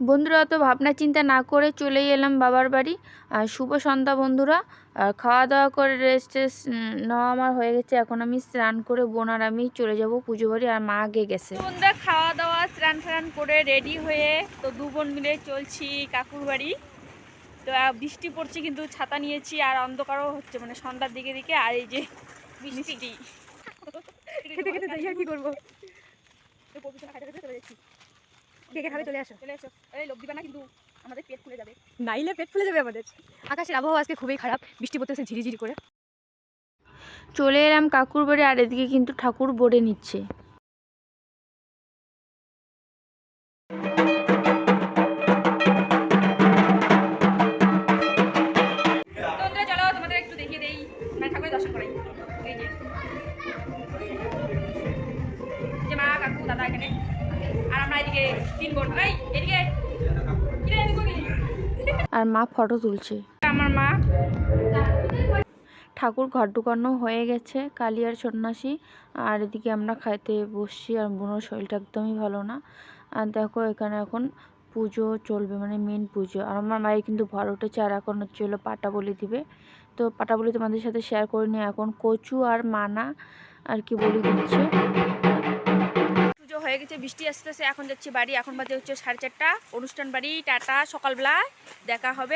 বন্ধুরা অত ভাবনা চিন্তা না করে চলেই এলাম বাবার বাড়ি। আর শুভ সন্ধ্যা বন্ধুরা। আর খাওয়া দাওয়া করে রেস্ট টেস্ট নেওয়া আমার হয়ে গেছে। এখন আমি স্নান করে বোন আর আমি চলে যাব পুজো বাড়ি আর মা আগে গেছে। বন্ধুরা খাওয়া দাওয়া স্নান ফ্রান করে রেডি হয়ে তো দু বোন মিলে চলছি কাকুর বাড়ি। তো বৃষ্টি পড়ছে কিন্তু ছাতা নিয়েছি আর অন্ধকারও হচ্ছে মানে সন্ধ্যার দিকে দিকে আর এই যে বৃষ্টি। খেতে খেতে কি করব। কে কে খাবে চলে আসো। চলে এসো। এই লোক দিবে না কিন্তু আমাদের পেট ফুলে যাবে। নাইলে পেট ফুলে যাবে আমাদের। আকাশের আবহাওয়া আজকে খুবই খারাপ বৃষ্টি পড়তেছে ঝিরিঝিরি করে। চলে এলাম কাকুর বাড়ি আর এদিকে কিন্তু ঠাকুর বোর্ডে নিচ্ছে। বন্ধুরা চলো তোমাদের একটু দেখিয়ে দেই। ঠাকুরের দর্শন করাই। এই যে। যে মা কাকু দাদা এখানে। এদিকে তিন বোন। এই এদিকে। কিরে এদিকে গেলি? আর মা ফটো তুলছে। আমার মা। ঠাকুর ঘর ঢুকানো হয়ে গেছে কালী আর সন্ন্যাসী। আর এদিকে আমরা খাইতে বসছি আর বোনের শরীরটা একদমই ভালো না। আর দেখো এখানে এখন পুজো চলবে মানে মেন পুজো। আর আমার মায়ের কিন্তু ভর উঠেছে আর এখন হচ্ছে হলো পাটা বলি দিবে। তো পাটা বলি তোমাদের সাথে শেয়ার করে নিই। এখন কচু আর মানা আর কি বলি দিচ্ছে। হয়ে গেছে, বৃষ্টি আসতেছে, এখন যাচ্ছি বাড়ি। এখন বাজে হচ্ছে সাড়ে চারটা। অনুষ্ঠান বাড়ি, টাটা সকালবেলা দেখা হবে।